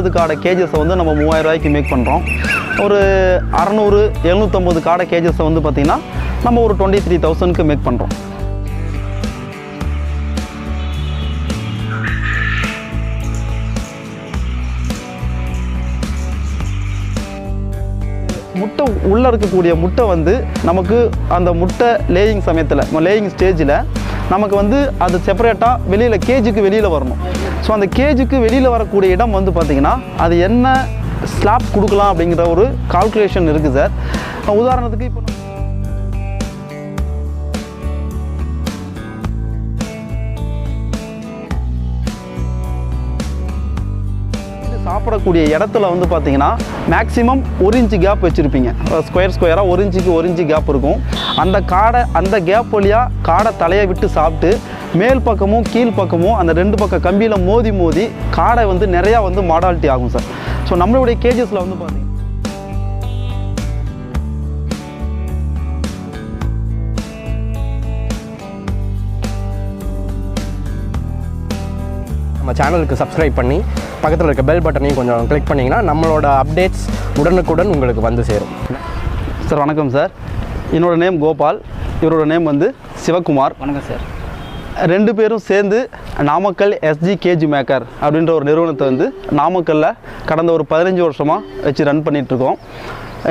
ஐம்பது காடை கேஜஸை வந்து நம்ம மூவாயிரம் ரூபாய்க்கு மேக் பண்ணுறோம் ஒரு அறநூறு எழுநூற்றம்பது காடை கேஜஸை வந்து பார்த்திங்கன்னா நம்ம ஒரு டுவெண்ட்டி த்ரீ தௌசண்ட்க்கு மேக் பண்ணுறோம் முட்டை உள்ளே இருக்கக்கூடிய முட்டை வந்து நமக்கு அந்த முட்டை லேயிங் சமயத்தில் லேயிங் ஸ்டேஜில் நமக்கு வந்து அது செப்பரேட்டாக வெளியில் கேஜுக்கு வெளியில் வரணும். ஸோ அந்த கேஜுக்கு வெளியில் வரக்கூடிய இடம் வந்து பார்த்திங்கன்னா அது என்ன ஸ்லாப் கொடுக்கலாம் அப்படிங்கிற ஒரு கால்குலேஷன் இருக்குது சார் உதாரணத்துக்கு இப்போ சாப்பிடக்கூடிய இடத்துல வந்து பார்த்தீங்கன்னா மேக்ஸிமம் ஒரு இன்ச்சு கேப் வச்சுருப்பீங்க. ஸ்கொயர் ஸ்கொயராக ஒரு இன்ச்சுக்கு ஒரு இன்ச்சு கேப் இருக்கும். அந்த காடை அந்த கேப் வழியாக காடை தலையை விட்டு சாப்பிட்டு மேல் பக்கமும் கீழ் பக்கமும் அந்த ரெண்டு பக்க கம்பியில் மோதி மோதி காடை வந்து நிறையா வந்து மாடாலிட்டி ஆகும் சார். ஸோ நம்மளுடைய கேஜஸில் வந்து பார்த்தீங்கன்னா நம்ம சேனலுக்கு சப்ஸ்கிரைப் பண்ணி பக்கத்தில் இருக்க பெல் பட்டனையும் கொஞ்சம் கிளிக் பண்ணிங்கன்னா நம்மளோட அப்டேட்ஸ் உடனுக்குடன் உங்களுக்கு வந்து சேரும். சார் வணக்கம் சார். என்னோட நேம் கோபால். இவரோட நேம் வந்து சிவகுமார். வணக்கம் சார். ரெண்டு பேரும் சேர்ந்து நாமக்கல் எஸ்ஜி கேஜி மேக்கர் அப்படின்ற ஒரு நிறுவனத்தை வந்து நாமக்கல்லில் கடந்த ஒரு பதினஞ்சு வருஷமாக வச்சு ரன் பண்ணிகிட்ருக்கோம்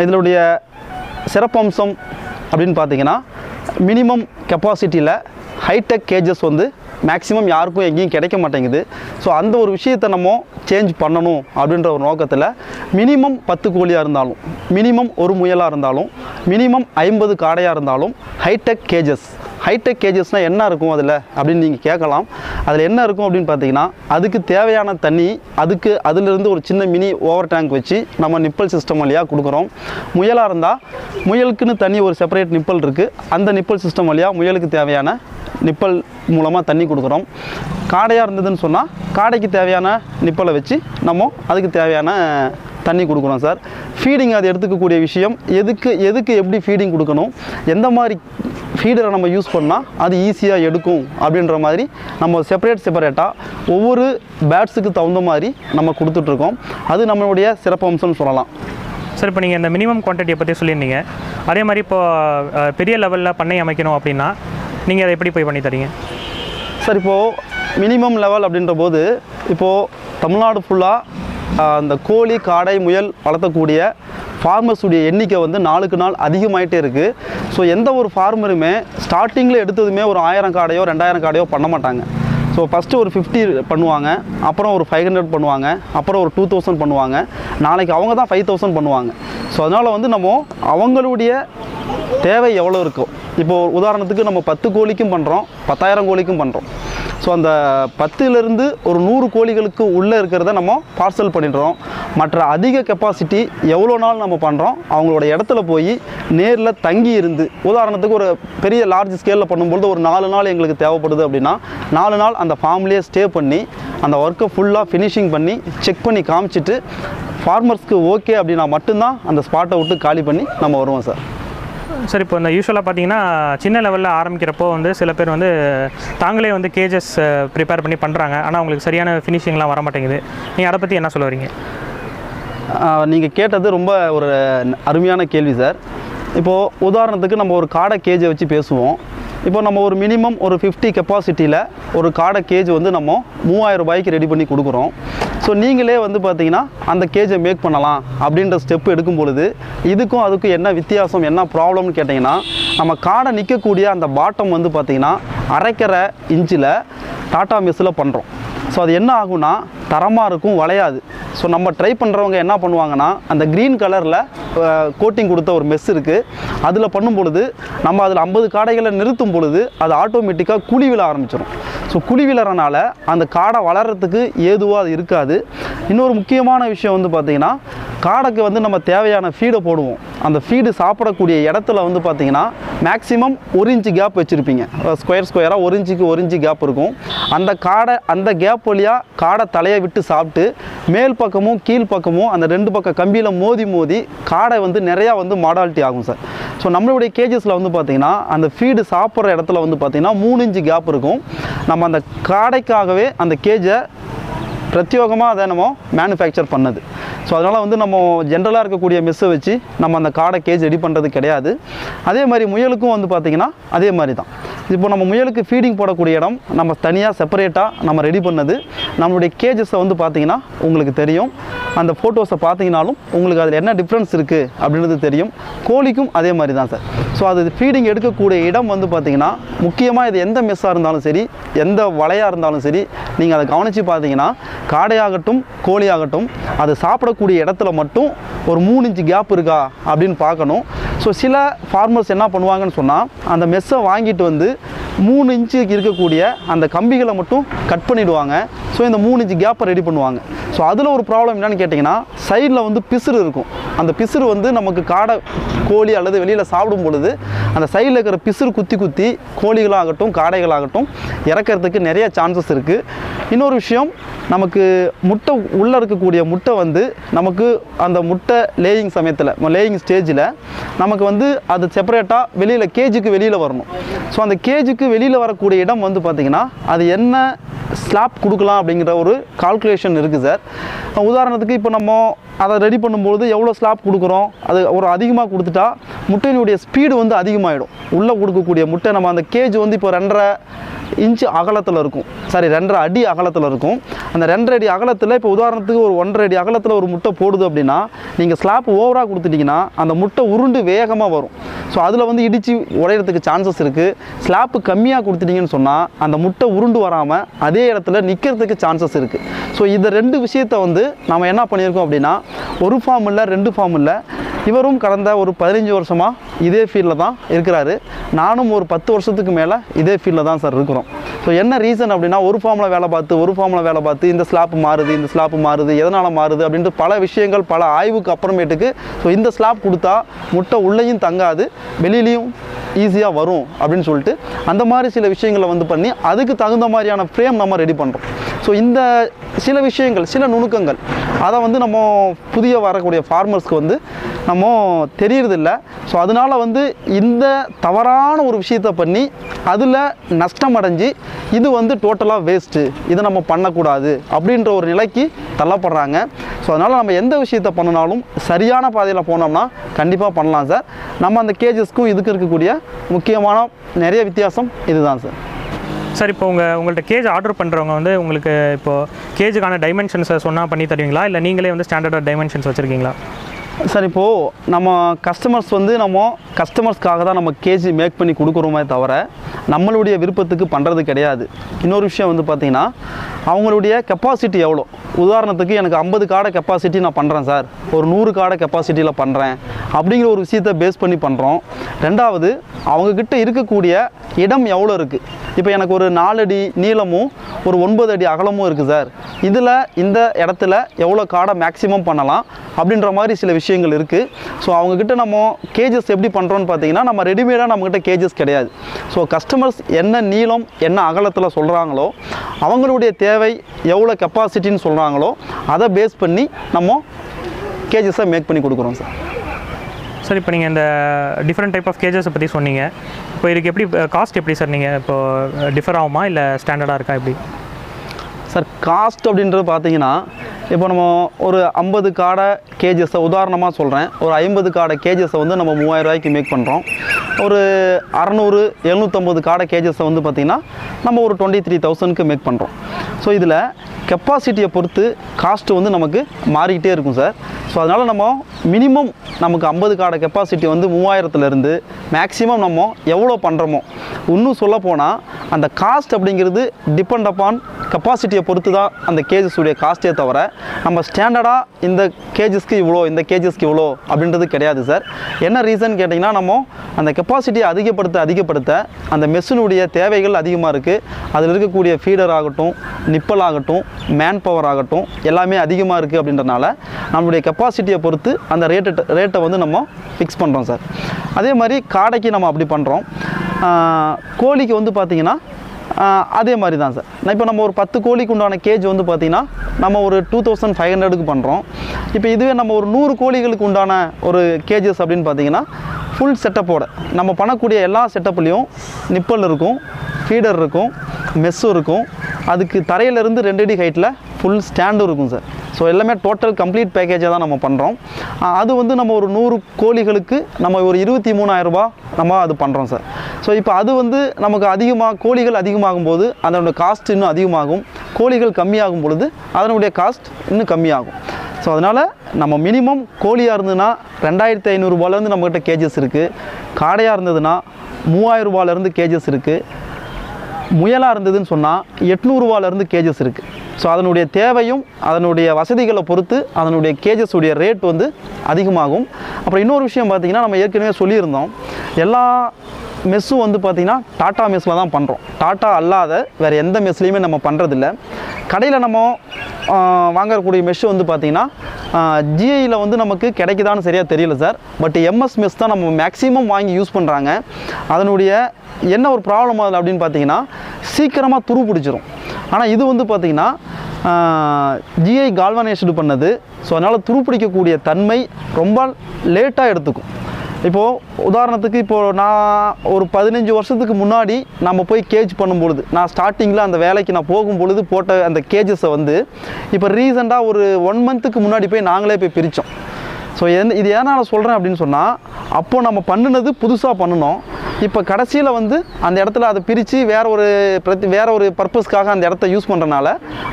இதனுடைய சிறப்பம்சம் அப்படின்னு பார்த்தீங்கன்னா மினிமம் கெப்பாசிட்டியில் ஹைடெக் கேஜஸ் வந்து மேக்ஸிமம் யாருக்கும் எங்கேயும் கிடைக்க மாட்டேங்குது. ஸோ அந்த ஒரு விஷயத்தை நம்ம சேஞ்ச் பண்ணணும் அப்படின்ற ஒரு நோக்கத்தில் மினிமம் பத்து கோழியாக இருந்தாலும் மினிமம் ஒரு முயலாக இருந்தாலும் மினிமம் ஐம்பது காடையாக இருந்தாலும் ஹைடெக் கேஜஸ் ஹைடெக் கேஜஸ்னால் என்ன இருக்கும் அதில்? அப்படின்னு நீங்கள் கேட்கலாம். அதில் என்ன இருக்கும் அப்படின்னு பார்த்தீங்கன்னா அதுக்கு தேவையான தண்ணி அதுக்கு அதிலிருந்து ஒரு சின்ன மினி ஓவர் டேங்க் வச்சு நம்ம நிப்பல் சிஸ்டம் வழியாக கொடுக்குறோம். முயலாக இருந்தால் முயலுக்குன்னு தனி ஒரு செப்பரேட் நிப்பல் இருக்குது அந்த நிப்பல் சிஸ்டம் வழியாக முயலுக்கு தேவையான நிப்பல் மூலமாக தண்ணி கொடுக்குறோம். காடையாக இருந்ததுன்னு சொன்னால் காடைக்கு தேவையான நிப்பலை வச்சு நம்ம அதுக்கு தேவையான தண்ணி கொடுக்குறோம் சார். ஃபீடிங் அது எடுத்துக்கக்கூடிய விஷயம். எதுக்கு எதுக்கு எப்படி ஃபீடிங் கொடுக்கணும்? எந்த மாதிரி ஃபீடரை நம்ம யூஸ் பண்ணால் அது ஈஸியாக எடுக்கும் அப்படின்ற மாதிரி நம்ம செப்பரேட் செப்பரேட்டாக ஒவ்வொரு பேட்ஸுக்கு தகுந்த மாதிரி நம்ம கொடுத்துட்ருக்கோம். அது நம்மளுடைய சிறப்பம்சம்னு சொல்லலாம். சார் இப்போ நீங்கள் இந்த மினிமம் குவான்டிட்டியை பற்றி சொல்லியிருந்தீங்க. அதே மாதிரி இப்போ அஹ், பெரிய லெவலில் பண்ணை அமைக்கணும் அப்படின்னா நீங்கள் அதை எப்படி போய் பண்ணி தரீங்க? சார் இப்போது மினிமம் லெவல் அப்படின்ற போது இப்போது தமிழ்நாடு ஃபுல்லாக அந்த கோழி காடை முயல் வளர்த்தக்கூடிய ஃபார்மர்ஸுடைய எண்ணிக்கை வந்து நாளுக்கு நாள் அதிகமாயிட்டே இருக்குது ஸோ எந்த ஒரு ஃபார்மருமே ஸ்டார்டிங்கில் எடுத்ததுமே ஒரு ஆயிரம் காடையோ ரெண்டாயிரம் காடையோ பண்ண மாட்டாங்க. ஸோ ஃபஸ்ட்டு ஒரு ஃபிஃப்டி பண்ணுவாங்க அப்புறம் ஒரு ஃபைவ் ஹண்ட்ரட் பண்ணுவாங்க அப்புறம் ஒரு டூ தௌசண்ட் பண்ணுவாங்க. நாளைக்கு அவங்க தான் ஃபைவ் தௌசண்ட் பண்ணுவாங்க. ஸோ அதனால் வந்து நம்ம அவங்களுடைய தேவை எவ்வளோ இருக்கும் இப்போது உதாரணத்துக்கு நம்ம பத்து கோழிக்கும் பண்ணுறோம் பத்தாயிரம் கோழிக்கும் பண்ணுறோம் ஸோ அந்த பத்துலேருந்து ஒரு நூறு கோழிகளுக்கு உள்ளே இருக்கிறத நம்ம பார்சல் பண்ணிடுறோம். மற்ற அதிக கெப்பாசிட்டி எவ்வளோ நாள் நம்ம பண்ணுறோம் அவங்களோட இடத்துல போய் நேரில் தங்கி இருந்து உதாரணத்துக்கு ஒரு பெரிய லார்ஜ் ஸ்கேலில் பண்ணும்பொழுது ஒரு நாலு நாள் எங்களுக்கு தேவைப்படுது அப்படின்னா நாலு நாள் அந்த ஃபார்ம்லேயே ஸ்டே பண்ணி அந்த ஒர்க்கை ஃபுல்லாக ஃபினிஷிங் பண்ணி செக் பண்ணி காமிச்சிட்டு ஃபார்மர்ஸ்க்கு ஓகே அப்படின்னா மட்டும்தான் அந்த ஸ்பாட்டை விட்டு காலி பண்ணி நம்ம வருவோம் சார் சார் இப்போ இந்த யூஸ்வலாக பார்த்தீங்கன்னா சின்ன லெவலில் ஆரம்பிக்கிறப்போ வந்து சில பேர் வந்து தாங்களே வந்து கேஜஸ் ப்ரிப்பேர் பண்ணி பண்ணுறாங்க ஆனால் அவங்களுக்கு சரியான ஃபினிஷிங்லாம் வர மாட்டேங்குது. நீங்கள் அதை பற்றி என்ன சொல்ல வரீங்க? நீங்கள் கேட்டது ரொம்ப ஒரு அருமையான கேள்வி சார். இப்போது உதாரணத்துக்கு நம்ம ஒரு காடை கேஜை வச்சு பேசுவோம். இப்போ நம்ம ஒரு மினிமம் ஒரு ஃபிஃப்டி கெப்பாசிட்டியில் ஒரு காடை கேஜ் வந்து நம்ம மூவாயிரம் ரூபாய்க்கு ரெடி பண்ணி கொடுக்குறோம். ஸோ நீங்களே வந்து பார்த்தீங்கன்னா அந்த கேஜை மேக் பண்ணலாம் அப்படின்ற ஸ்டெப் எடுக்கும் பொழுது இதுக்கும் அதுக்கும் என்ன வித்தியாசம் என்ன ப்ராப்ளம்னு கேட்டிங்கன்னா நம்ம காடை நிற்கக்கூடிய அந்த பாட்டம் வந்து பார்த்தீங்கன்னா அரைக்கிற இன்ச்சில் டாட்டா மெஸ்ஸில் பண்ணுறோம் ஸோ அது என்ன ஆகும்னா தரமாக இருக்கும் வளையாது. ஸோ நம்ம ட்ரை பண்ணுறவங்க என்ன பண்ணுவாங்கன்னா அந்த க்ரீன் கலரில் கோட்டிங் கொடுத்த ஒரு மெஸ் இருக்குது அதில் பண்ணும் பொழுது நம்ம அதில் ஐம்பது காடைகளை நிறுத்தும் பொழுது அது ஆட்டோமேட்டிக்காக குழி விழ ஆரம்பிச்சிடும் ஸோ குழி விழறனால அந்த காடை வளர்கிறதுக்கு ஏதுவாக அது இருக்காது. இன்னொரு முக்கியமான விஷயம் வந்து பார்த்திங்கன்னா காடைக்கு வந்து நம்ம தேவையான ஃபீடை போடுவோம். அந்த ஃபீடு சாப்பிடக்கூடிய இடத்துல வந்து பார்த்திங்கன்னா மேக்ஸிமம் ஒரு இன்ச்சு கேப் வச்சுருப்பீங்க. ஸ்கொயர் ஸ்கொயராக ஒரு இன்ச்சுக்கு ஒரு இன்ச்சு கேப் இருக்கும். அந்த காடை அந்த கேப் வழியாக காடை தலையை விட்டு சாப்பிட்டு மேல் பக்கமும் கீழ் பக்கமும் அந்த ரெண்டு பக்கம் கம்பியில் மோதி மோதி காடை வந்து நிறையா வந்து மாடாலிட்டி ஆகும் சார் ஸோ நம்மளுடைய கேஜஸில் வந்து பார்த்திங்கன்னா அந்த ஃபீடு சாப்பிட்ற இடத்துல வந்து பார்த்திங்கன்னா மூணு இன்ச்சு கேப் இருக்கும். நம்ம அந்த காடைக்காகவே அந்த கேஜை பிரத்யோகமாக அதை நம்ம மேனுஃபேக்சர் பண்ணது. ஸோ அதனால் வந்து நம்ம ஜென்ரலாக இருக்கக்கூடிய மெஸ்ஸை வச்சு நம்ம அந்த காடை கேஜ் ரெடி பண்ணுறது கிடையாது. அதே மாதிரி முயலுக்கும் வந்து பார்த்திங்கன்னா அதே மாதிரி தான். இப்போ நம்ம முயலுக்கு ஃபீடிங் போடக்கூடிய இடம் நம்ம தனியாக செப்பரேட்டாக நம்ம ரெடி பண்ணது. நம்மளுடைய கேஜஸை வந்து பார்த்திங்கன்னா உங்களுக்கு தெரியும். அந்த ஃபோட்டோஸை பார்த்தீங்கனாலும் உங்களுக்கு அதில் என்ன டிஃப்ரென்ஸ் இருக்குது அப்படின்றது தெரியும். கோழிக்கும் அதே மாதிரி தான் சார் ஸோ அது ஃபீடிங் எடுக்கக்கூடிய இடம் வந்து பார்த்திங்கன்னா முக்கியமாக இது எந்த மெஸ்ஸாக இருந்தாலும் சரி எந்த வலையாக இருந்தாலும் சரி நீங்கள் அதை கவனித்து பார்த்தீங்கன்னா காடையாகட்டும் கோழியாகட்டும் அது சாப்பிட சாப்பிடக்கூடிய இடத்துல மட்டும் ஒரு மூணு இன்ச்சு கேப் இருக்கா அப்படின்னு பார்க்கணும். ஸோ சில ஃபார்மர்ஸ் என்ன பண்ணுவாங்கன்னு சொன்னால் அந்த மெஸ்ஸை வாங்கிட்டு வந்து மூணு இன்ச்சுக்கு இருக்கக்கூடிய அந்த கம்பிகளை மட்டும் கட் பண்ணிவிடுவாங்க ஸோ இந்த மூணு இன்ச்சு கேப்பை ரெடி பண்ணுவாங்க. ஸோ அதில் ஒரு ப்ராப்ளம் என்னென்னு கேட்டிங்கன்னா சைடில் வந்து பிசுறு இருக்கும். அந்த பிசுறு வந்து நமக்கு காடை கோழி அல்லது வெளியில் சாப்பிடும் பொழுது அந்த சைடில் இருக்கிற பிசுறு குத்தி குத்தி கோழிகளாகட்டும் காடைகளாகட்டும் இறக்கிறதுக்கு நிறைய சான்சஸ் இருக்குது இன்னொரு விஷயம் நமக்கு முட்டை உள்ளே இருக்கக்கூடிய முட்டை வந்து நமக்கு அந்த முட்டை லேயிங் சமயத்தில் லேயிங் ஸ்டேஜில் நமக்கு வந்து அது செப்பரேட்டாக வெளியில் கேஜுக்கு வெளியில் வரணும். ஸோ அந்த கேஜுக்கு வெளியில் வரக்கூடிய இடம் வந்து பார்த்திங்கன்னா அது என்ன ஸ்லாப் கொடுக்கலாம் அப்படிங்கிற ஒரு கால்குலேஷன் இருக்குது சார் உதாரணத்துக்கு இப்போ நம்ம அதை ரெடி பண்ணும்போது எவ்வளோ ஸ்லாப் கொடுக்குறோம்? அது ஒரு அதிகமாக கொடுத்துட்டா முட்டையினுடைய ஸ்பீடு வந்து அதிகமாகிடும் உள்ளே கொடுக்கக்கூடிய முட்டை நம்ம அந்த கேஜ் வந்து இப்போ ரெண்டரை இன்ச்சு அகலத்தில் இருக்கும். சாரி ரெண்டரை அடி அகலத்தில் இருக்கும். அந்த ரெண்டரை அடி அகலத்தில் இப்போ உதாரணத்துக்கு ஒரு ஒன்றரை அடி அகலத்தில் ஒரு முட்டை போடுது அப்படின்னா நீங்கள் ஸ்லாப் ஓவராக கொடுத்துட்டிங்கன்னா அந்த முட்டை உருண்டு வேகமாக வரும். ஸோ அதில் வந்து இடித்து உடையிறதுக்கு சான்சஸ் இருக்குது ஸ்லாப்பு கம்மியாக கொடுத்துட்டிங்கன்னு சொன்னால் அந்த முட்டை உருண்டு வராமல் அதே இடத்துல நிற்கிறதுக்கு சான்சஸ் இருக்குது ஸோ இந்த ரெண்டு விஷயத்தை வந்து நம்ம என்ன பண்ணியிருக்கோம் அப்படின்னா ஒரு ஃபார்ம் இல்லை ரெண்டு ஃபார்ம் இல்லை இவரும் கடந்த ஒரு பதினஞ்சு வருஷமாக இதே ஃபீல்டில் தான் இருக்கிறாரு. நானும் ஒரு பத்து வருஷத்துக்கு மேலே இதே ஃபீல்டில் தான் சார் இருக்கிறோம். ஸோ என்ன ரீசன் அப்படின்னா ஒரு ஃபார்மில் வேலை பார்த்து ஒரு ஃபார்மில் வேலை பார்த்து இந்த ஸ்லாப் மாறுது இந்த ஸ்லாப் மாறுது எதனால் மாறுது அப்படின்ட்டு பல விஷயங்கள் பல ஆய்வுக்கு அப்புறமேட்டுக்கு ஸோ இந்த ஸ்லாப் கொடுத்தா முட்டை உள்ளேயும் தங்காது வெளியிலையும் ஈஸியாக வரும் அப்படின்னு சொல்லிட்டு அந்த மாதிரி சில விஷயங்களை வந்து பண்ணி அதுக்கு தகுந்த மாதிரியான ஃப்ரேம் நம்ம ரெடி பண்ணுறோம் ஸோ இந்த சில விஷயங்கள் சில நுணுக்கங்கள் அதை வந்து நம்ம புதிய வரக்கூடிய ஃபார்மர்ஸ்க்கு வந்து நம்ம தெரியறதில்ல. ஸோ அதனால் வந்து இந்த தவறான ஒரு விஷயத்தை பண்ணி அதில் நஷ்டம் அடைஞ்சு இது வந்து டோட்டலாக வேஸ்ட்டு இதை நம்ம பண்ணக்கூடாது அப்படின்ற ஒரு நிலைக்கு தள்ளப்படுறாங்க. ஸோ அதனால் நம்ம எந்த விஷயத்தை பண்ணினாலும் சரியான பாதையில் போனோம்னா கண்டிப்பாக பண்ணலாம் சார் நம்ம அந்த கேஜஸ்க்கும் இதுக்கு இருக்கக்கூடிய முக்கியமான நிறைய வித்தியாசம் இதுதான் சார் சார் இப்போ உங்கள் உங்கள்கிட்ட கேஜ் ஆர்டர் பண்ணுறவங்க வந்து உங்களுக்கு இப்போது கேஜுக்கான டைமென்ஷன்ஸை சொன்னால் பண்ணி தருவீங்களா? இல்லை நீங்களே வந்து ஸ்டாண்டர்டாக டைமென்ஷன்ஸ் வச்சுருக்கீங்களா? சார் இப்போது நம்ம கஸ்டமர்ஸ் வந்து நம்ம கஸ்டமர்ஸ்க்காக தான் நம்ம கேஜி மேக் பண்ணி கொடுக்குறோமே தவிர நம்மளுடைய விருப்பத்துக்கு பண்ணுறது கிடையாது. இன்னொரு விஷயம் வந்து பார்த்திங்கன்னா அவங்களுடைய கெப்பாசிட்டி எவ்வளோ? உதாரணத்துக்கு எனக்கு ஐம்பது காடை கெப்பாசிட்டி நான் பண்ணுறேன் சார். ஒரு நூறு காடை கெப்பாசிட்டியில் பண்ணுறேன் அப்படிங்கிற ஒரு விஷயத்தை பேஸ் பண்ணி பண்ணுறோம் ரெண்டாவது அவங்கக்கிட்ட இருக்கக்கூடிய இடம் எவ்வளோ இருக்குது இப்போ எனக்கு ஒரு நாலு அடி நீளமும் ஒரு ஒன்பது அடி அகலமும் இருக்குது சார் இதில் இந்த இடத்துல எவ்வளோ காடை மேக்ஸிமம் பண்ணலாம் அப்படின்ற மாதிரி சில விஷயங்கள் இருக்குது ஸோ அவங்கக்கிட்ட நம்ம கேஜஸ் எப்படி பண்ணுறோன்னு பார்த்தீங்கன்னா நம்ம ரெடிமேடாக நம்மக்கிட்ட கேஜஸ் கிடையாது. ஸோ கஸ்டமர்ஸ் என்ன நீளம் என்ன அகலத்தில் சொல்கிறாங்களோ அவங்களுடைய தேவை எவ்வளோ கெப்பாசிட்டின்னு சொல்கிறாங்களோ அதை பேஸ் பண்ணி நம்ம கேஜஸை மேக் பண்ணி கொடுக்குறோம் சார் சார் இப்போ நீங்கள் இந்த டிஃப்ரெண்ட் டைப் ஆஃப் கேஜஸை பற்றி சொன்னீங்க. இப்போ இதுக்கு எப்படி காஸ்ட் எப்படி சார் நீங்கள் இப்போ டிஃபர் ஆகுமா? இல்லை ஸ்டாண்டர்டாக இருக்கா? எப்படி? சார் காஸ்ட் அப்படின்றது பார்த்தீங்கன்னா இப்போ நம்ம ஒரு ஐம்பது காடை கேஜஸை உதாரணமாக சொல்கிறேன் ஒரு ஐம்பது காடை கேஜஸை வந்து நம்ம மூவாயிரம் ரூபாய்க்கு மேக் பண்ணுறோம் ஒரு அறநூறு எழுநூற்றம்பது காடை கேஜஸை வந்து பார்த்திங்கன்னா நம்ம ஒரு டுவெண்ட்டி த்ரீ தௌசண்ட்க்கு மேக் பண்ணுறோம் ஸோ இதில் கெப்பாசிட்டியை பொறுத்து காஸ்ட்டு வந்து நமக்கு மாறிக்கிட்டே இருக்கும் சார். ஸோ அதனால் நம்ம மினிமம் நமக்கு ஐம்பது காடை கெப்பாசிட்டி வந்து மூவாயிரத்துலேருந்து மேக்ஸிமம் நம்ம எவ்வளோ பண்ணுறோமோ இன்னும் சொல்ல போனால் அந்த காஸ்ட் அப்படிங்கிறது டிபெண்ட் அப்பான் கெப்பாசிட்டியை பொறுத்து தான் அந்த கேஜஸுடைய காஸ்ட்டே தவிர நம்ம ஸ்டாண்டர்டாக இந்த கேஜஸ்க்கு இவ்வளோ இந்த கேஜஸ்க்கு இவ்வளோ அப்படின்றது கிடையாது சார் என்ன ரீசன் கேட்டிங்கன்னா நம்ம அந்த கெப்பாசிட்டியை அதிகப்படுத்த அதிகப்படுத்த அந்த மெஷினுடைய தேவைகள் அதிகமாக இருக்குது அதில் இருக்கக்கூடிய ஃபீடர் ஆகட்டும் நிப்பல் ஆகட்டும் மேன் பவர் ஆகட்டும் எல்லாமே அதிகமாக இருக்குது அப்படின்றனால நம்மளுடைய கெப்பாசிட்டியை பொறுத்து அந்த ரேட்டு ரேட்டை வந்து நம்ம ஃபிக்ஸ் பண்ணுறோம் சார் அதே மாதிரி காடைக்கு நம்ம அப்படி பண்ணுறோம் கோழிக்கு வந்து பார்த்திங்கன்னா அதே மாதிரி தான் சார். நான் இப்போ நம்ம ஒரு பத்து கோழிக்கு உண்டான கேஜ் வந்து பார்த்திங்கன்னா நம்ம ஒரு டூ தௌசண்ட் ஃபைவ் ஹண்ட்ரடுக்கு பண்ணுறோம் இப்போ இதுவே நம்ம ஒரு நூறு கோழிகளுக்கு உண்டான ஒரு கேஜஸ் அப்படின்னு பார்த்தீங்கன்னா ஃபுல் செட்டப்போட நம்ம பண்ணக்கூடிய எல்லா செட்டப்லேயும் நிப்பல் இருக்கும் ஃபீடர் இருக்கும் மெஸ்ஸும் இருக்கும். அதுக்கு தரையிலேருந்து ரெண்டு அடி ஹைட்டில் ஃபுல் ஸ்டாண்டும் இருக்கும் சார் ஸோ எல்லாமே டோட்டல் கம்ப்ளீட் பேக்கேஜாக தான் நம்ம பண்ணுறோம் அது வந்து நம்ம ஒரு நூறு கோழிகளுக்கு நம்ம ஒரு இருபத்தி மூணாயிரம் நம்ம அது பண்ணுறோம் சார் ஸோ இப்போ அது வந்து நமக்கு அதிகமாக கோழிகள் அதிகமாகும் போது அதனோட காஸ்ட் இன்னும் அதிகமாகும். கோழிகள் கம்மியாகும் பொழுது அதனுடைய காஸ்ட் இன்னும் கம்மியாகும். ஸோ அதனால் நம்ம மினிமம் கோழியாக இருந்ததுன்னா ரெண்டாயிரத்தி ஐநூறுரூபாலேருந்து நம்மக்கிட்ட கேஜஸ் இருக்குது காடையாக இருந்ததுன்னா மூவாயிரம் ரூபாயிலேருந்து கேஜஸ் இருக்குது முயலாக இருந்ததுன்னு சொன்னால் எட்நூறுவாலேருந்து கேஜஸ் இருக்குது ஸோ அதனுடைய தேவையும் அதனுடைய வசதிகளை பொறுத்து அதனுடைய கேஜஸ் உடைய ரேட் வந்து அதிகமாகும். அப்புறம் இன்னொரு விஷயம் பார்த்திங்கன்னா நம்ம ஏற்கனவே சொல்லியிருந்தோம். எல்லா மெஸ்ஸும் வந்து பார்த்திங்கன்னா டாட்டா மெஸ்ஸில் தான் பண்ணுறோம் டாட்டா அல்லாத வேறு எந்த மெஸ்லேயுமே நம்ம பண்ணுறதில்ல கடையில் நம்ம வாங்கக்கூடிய மெஷ் வந்து பார்த்திங்கன்னா ஜிஐயில் வந்து நமக்கு கிடைக்குதான்னு சரியாக தெரியல சார் பட் எம்எஸ் மெஸ் தான் நம்ம மேக்ஸிமம் வாங்கி யூஸ் பண்ணுறாங்க அதனுடைய என்ன ஒரு ப்ராப்ளம் அதில் அப்படின்னு பார்த்தீங்கன்னா சீக்கிரமாக துரு பிடிச்சிரும். ஆனால் இது வந்து பார்த்திங்கன்னா ஜிஐ கால்வனைஸ்டு பண்ணது. ஸோ அதனால் துருப்பிடிக்கக்கூடிய தன்மை ரொம்ப லேட்டாக எடுத்துக்கும். இப்போது உதாரணத்துக்கு இப்போது நான் ஒரு பதினஞ்சு வருஷத்துக்கு முன்னாடி நம்ம போய் கேஜ் பண்ணும்பொழுது நான் ஸ்டார்டிங்கில் அந்த வேலைக்கு நான் போகும் பொழுது போட்ட அந்த கேஜஸை வந்து இப்போ ரீசெண்டாக ஒரு ஒன் மந்த்துக்கு முன்னாடி போய் நாங்களே போய் பிரித்தோம் ஸோ எந்த இது ஏன்னா நான் சொல்கிறேன் அப்படின்னு சொன்னால் அப்போது நம்ம பண்ணினது புதுசாக பண்ணினோம். இப்போ கடைசியில் வந்து அந்த இடத்துல அதை பிரித்து வேற ஒரு பிரதி வேற ஒரு பர்பஸ்க்காக அந்த இடத்த யூஸ் பண்ணுறனால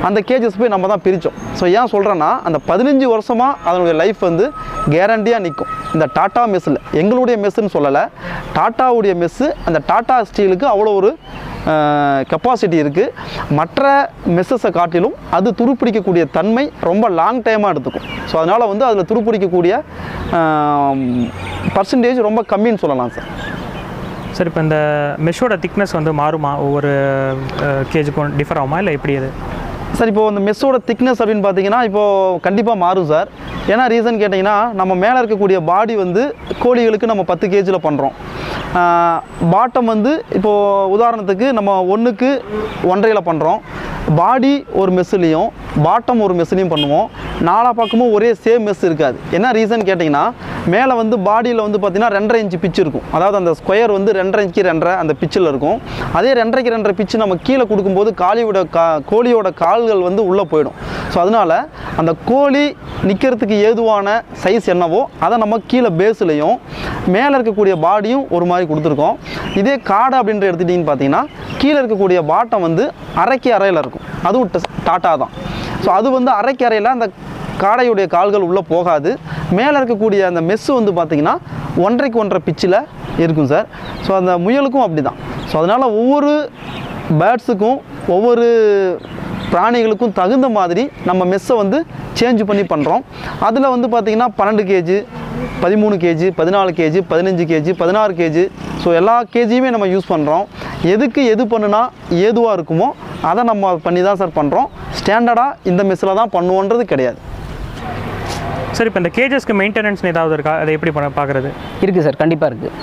அந்த கேஜஸ் போய் நம்ம தான் பிரித்தோம் ஸோ ஏன் சொல்கிறேன்னா அந்த பதினஞ்சு வருஷமாக அதனுடைய லைஃப் வந்து கேரண்டியாக நிற்கும் இந்த டாட்டா மெஸ்ஸில் எங்களுடைய மெஸ்ஸுன்னு சொல்லலை டாட்டாவுடைய மெஸ்ஸு அந்த டாட்டா ஸ்டீலுக்கு அவ்வளோ ஒரு கெப்பாசிட்டி இருக்குது மற்ற மெஸ்ஸஸை காட்டிலும் அது துருப்பிடிக்கக்கூடிய தன்மை ரொம்ப லாங் டைமாக எடுத்துக்கும். ஸோ அதனால் வந்து அதில் துருப்பிடிக்கக்கூடிய பர்சன்டேஜ் ரொம்ப கம்மின்னு சொல்லலாம் சார் சார் இப்போ இந்த மெஷோட திக்னஸ் வந்து மாறுமா? ஒவ்வொரு கேஜுக்கும் டிஃபர் ஆகுமா? இல்லை எப்படி அது சார் இப்போது அந்த மெஸ்ஸோட திக்னஸ் அப்படின்னு பார்த்தீங்கன்னா இப்போது கண்டிப்பாக மாறும் சார் ஏன்னா ரீசன் கேட்டிங்கன்னா நம்ம மேலே இருக்கக்கூடிய பாடி வந்து கோழிகளுக்கு நம்ம பத்து கேஜியில் பண்ணுறோம் பாட்டம் வந்து இப்போது உதாரணத்துக்கு நம்ம ஒன்றுக்கு ஒன்றையில் பண்ணுறோம் பாடி ஒரு மெஸ்ஸுலேயும் பாட்டம் ஒரு மெஸ்லேயும் பண்ணுவோம். நாலா பக்கமும் ஒரே சேம் மெஸ் இருக்காது. என்ன ரீசன் கேட்டிங்கன்னா மேலே வந்து பாடியில் வந்து பார்த்திங்கன்னா ரெண்டரை இன்ச்சு பிச்சு இருக்கும். அதாவது அந்த ஸ்கொயர் வந்து ரெண்டரை இன்ச்சு ரெண்டரை அந்த பிச்சில் இருக்கும். அதே ரெண்டரைக்கு ரெண்டரை பிச்சு நம்ம கீழே கொடுக்கும்போது காளியோட கா கோழியோட கால்கள் வந்து உள்ளே போயிடும். ஸோ அதனால் அந்த கோழி நிற்கிறதுக்கு ஏதுவான சைஸ் என்னவோ அதை நம்ம கீழே பேஸ்லையும் மேலே இருக்கக்கூடிய பாடியும் ஒரு மாதிரி கொடுத்துருக்கோம். இதே காடை அப்படின்ற எடுத்துட்டிங்கன்னு பார்த்தீங்கன்னா கீழே இருக்கக்கூடிய பாட்டம் வந்து அரைக்கு அறையில் இருக்கும். அதுவும் டாட்டா தான். ஸோ அது வந்து அரைக்கரையில் அந்த காடையுடைய கால்கள் உள்ளே போகாது. மேலே இருக்கக்கூடிய அந்த மெஸ்ஸு வந்து பார்த்திங்கன்னா ஒன்றைக்கு ஒன்றரை பிச்சில் இருக்கும் சார். ஸோ அந்த முயலுக்கும் அப்படி தான் ஸோ அதனால் ஒவ்வொரு பேர்ட்ஸுக்கும் ஒவ்வொரு பிராணிகளுக்கும் தகுந்த மாதிரி நம்ம மெஸ்ஸை வந்து சேஞ்ச் பண்ணி பண்ணுறோம் அதில் வந்து பார்த்திங்கன்னா பன்னெண்டு கேஜி பதிமூணு கேஜி பதினாலு கேஜி பதினஞ்சு கேஜி பதினாறு கேஜி. ஸோ எல்லா கேஜியுமே நம்ம யூஸ் பண்ணுறோம் எதுக்கு எது பண்ணுனா ஏதுவாக இருக்குமோ அதை நம்ம பண்ணி தான் சார் பண்ணுறோம் ஸ்டாண்டர்டாக இந்த மெஸ்ஸில் தான் பண்ணுவோன்றது கிடையாது. சார் இப்போ இந்த கேஜஸ்க்கு மெயின்டெனன்ஸ் ஏதாவது இருக்கா? அதை எப்படி பண்ண பார்க்குறது இருக்குது சார் கண்டிப்பாக இருக்குது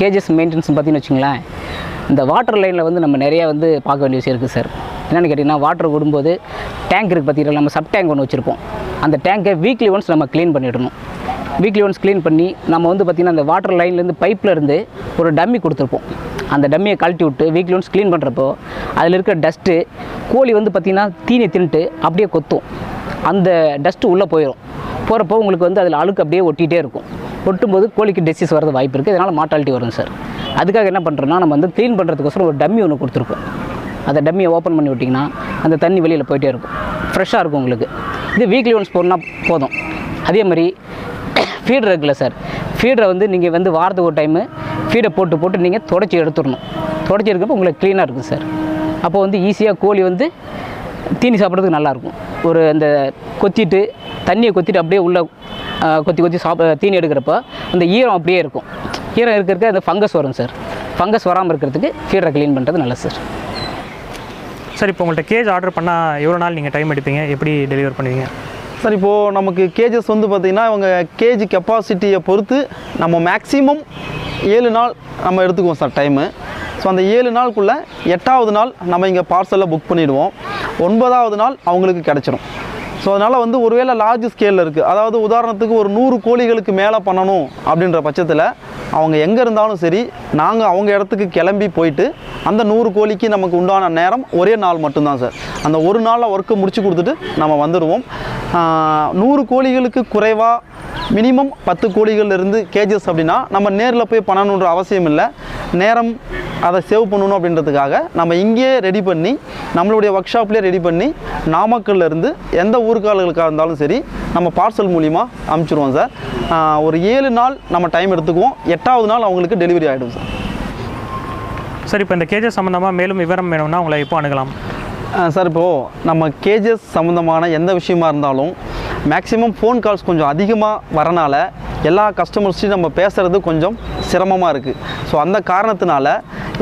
கேஜஸ் மெயின்டெனன்ஸ் பார்த்தீங்கன்னு வச்சுங்களேன் இந்த வாட்டர் லைனில் வந்து நம்ம நிறையா வந்து பார்க்க வேண்டிய விஷயம் இருக்குது சார். என்னென்னு கேட்டிங்கன்னா வாட்டர் விடும்போது டேங்க் இருக்குது பார்த்தீங்கன்னா நம்ம சப் டேங்க் ஒன்று வச்சுருப்போம். அந்த டேங்கை வீக்லி ஒன்ஸ் நம்ம க்ளீன் பண்ணிடணும். வீக்லி ஒன்ஸ் க்ளீன் பண்ணி நம்ம வந்து பார்த்திங்கன்னா அந்த வாட்டர் லைன்லேருந்து பைப்பில் இருந்து ஒரு டம்மி கொடுத்துருப்போம். அந்த டம்மியை கழட்டி விட்டு வீக்லி ஒன்ஸ் க்ளீன் பண்ணுறப்போ அதில் இருக்கிற டஸ்ட்டு கோழி வந்து பார்த்திங்கன்னா தீனி தின்ட்டு அப்படியே கொத்தும். அந்த டஸ்ட்டு உள்ளே போயிடும் போகிறப்போ உங்களுக்கு வந்து அதில் அழுக்கு அப்படியே ஒட்டிகிட்டே இருக்கும். ஒட்டும்போது கோழிக்கு டிசீஸ் வரது வாய்ப்பு இருக்குது இதனால் மாட்டாலிட்டி வரும் சார் அதுக்காக என்ன பண்ணுறோன்னா நம்ம வந்து க்ளீன் பண்ணுறதுக்கோசரம் ஒரு டம்மி ஒன்று கொடுத்துருக்கோம். அந்த டம்மியை ஓப்பன் பண்ணி விட்டிங்கன்னா அந்த தண்ணி வெளியில் போயிட்டே இருக்கும். ஃப்ரெஷ்ஷாக இருக்கும் உங்களுக்கு. இது வீக்லி ஒன்ஸ் போடணும் போதும். அதே மாதிரி ஃபீடர் இருக்குல்ல சார் ஃபீடரை வந்து நீங்கள் வந்து வாரத்துக்கு ஒரு டைமு ஃபீடை போட்டு போட்டு நீங்கள் தொடச்சி எடுத்துடணும். தொடச்சி எடுக்கப்போ உங்களுக்கு க்ளீனாக இருக்கும் சார் அப்போ வந்து ஈஸியாக கோழி வந்து தீனி சாப்பிட்றதுக்கு நல்லாயிருக்கும் ஒரு அந்த கொத்திட்டு தண்ணியை கொத்திட்டு அப்படியே உள்ளே கொத்தி கொத்தி சாப்ப தீனி எடுக்கிறப்ப அந்த ஈரம் அப்படியே இருக்கும். ஈரம் இருக்கிறதுக்கு அந்த ஃபங்கஸ் வரும் சார் ஃபங்கஸ் வராமல் இருக்கிறதுக்கு ஃபீடரை க்ளீன் பண்ணுறது நல்லது சார் சார் இப்போ உங்கள்கிட்ட கேஜ் ஆர்டர் பண்ணால் எவ்வளோ நாள் நீங்கள் டைம் எடுப்பீங்க? எப்படி டெலிவர் பண்ணுவீங்க? சார் இப்போது நமக்கு கேஜஸ் வந்து பார்த்திங்கன்னா இவங்க கேஜி கெப்பாசிட்டியை பொறுத்து நம்ம மேக்ஸிமம் ஏழு நாள் நம்ம எடுத்துக்குவோம் சார் டைமு ஸோ அந்த ஏழு நாளுக்குள்ளே எட்டாவது நாள் நம்ம இங்கே பார்சலில் புக் பண்ணிவிடுவோம் ஒன்பதாவது நாள் அவங்களுக்கு கிடச்சிரும். ஸோ அதனால் வந்து ஒருவேளை லார்ஜ் ஸ்கேலில் இருக்குது அதாவது உதாரணத்துக்கு ஒரு நூறு கோழிகளுக்கு மேலே பண்ணணும் அப்படின்ற பட்சத்தில் அவங்க எங்கே இருந்தாலும் சரி நாங்கள் அவங்க இடத்துக்கு கிளம்பி போயிட்டு அந்த நூறு கோழிக்கு நமக்கு உண்டான நேரம் ஒரே நாள் மட்டும்தான் சார். அந்த ஒரு நாளில் ஒர்க்கை முடிச்சு கொடுத்துட்டு நம்ம வந்துடுவோம். நூறு கோழிகளுக்கு குறைவாக மினிமம் பத்து கோழிகள்லேருந்து கேஜஸ் அப்படின்னா நம்ம நேரில் போய் பண்ணணுன்ற அவசியம் இல்லை. நேரம் அதை சேவ் பண்ணணும் அப்படின்றதுக்காக நம்ம இங்கேயே ரெடி பண்ணி நம்மளுடைய ஒர்க் ஷாப்லேயே ரெடி பண்ணி நாமக்கல்லேருந்து எந்த ஊர் ஊருக்காரர்களுக்காக இருந்தாலும் சரி நம்ம பார்சல் மூலிமா அனுப்பிச்சிருவோம் சார். ஒரு ஏழு நாள் நம்ம டைம் எடுத்துக்குவோம். எட்டாவது நாள் அவங்களுக்கு டெலிவரி ஆகிடும் சார். சார் இப்போ இந்த கேஜஸ் சம்மந்தமாக மேலும் விவரம் வேணும்னா உங்களை இப்போ அணுகலாம். சார் இப்போது நம்ம கேஜஸ் சம்மந்தமான எந்த விஷயமா இருந்தாலும் மேக்ஸிமம் ஃபோன் கால்ஸ் கொஞ்சம் அதிகமாக வரனால எல்லா கஸ்டமர்ஸ்டையும் நம்ம பேசுகிறது கொஞ்சம் சிரமமாக இருக்குது ஸோ அந்த காரணத்தினால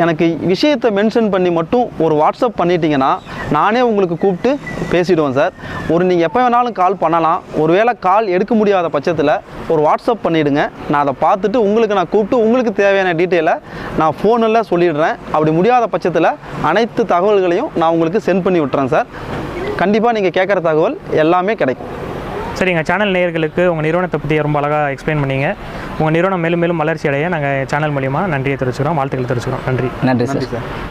எனக்கு விஷயத்தை மென்ஷன் பண்ணி மட்டும் ஒரு வாட்ஸ்அப் பண்ணிட்டீங்கன்னா நானே உங்களுக்கு கூப்பிட்டு பேசிடுவேன் சார். ஒரு நீங்கள் எப்போ வேணாலும் கால் பண்ணலாம். ஒருவேளை கால் எடுக்க முடியாத பட்சத்தில் ஒரு வாட்ஸ்அப் பண்ணிவிடுங்க நான் அதை பார்த்துட்டு உங்களுக்கு நான் கூப்பிட்டு உங்களுக்கு தேவையான டீட்டெயிலை நான் ஃபோனில் சொல்லிடுறேன். அப்படி முடியாத பட்சத்தில் அனைத்து தகவல்களையும் நான் உங்களுக்கு சென்ட் பண்ணி விட்டுறேன் சார். கண்டிப்பாக நீங்கள் கேட்குற தகவல் எல்லாமே கிடைக்கும். சரி எங்கள் சேனல் நேயர்களுக்கு உங்கள் நிறுவனத்தை பற்றி ரொம்ப அழகாக எக்ஸ்பிளைன் பண்ணீங்க. உங்கள் நிறுவனம் மேலும் மேலும் வளர்ச்சி அடைய நாங்கள் சேனல் மூலிமா நன்றியை தெரிவிச்சுக்கிறோம். வாழ்த்துக்கள் தெரிவிச்சுக்கிறோம். நன்றி. நன்றி நன்றி சார் சார்.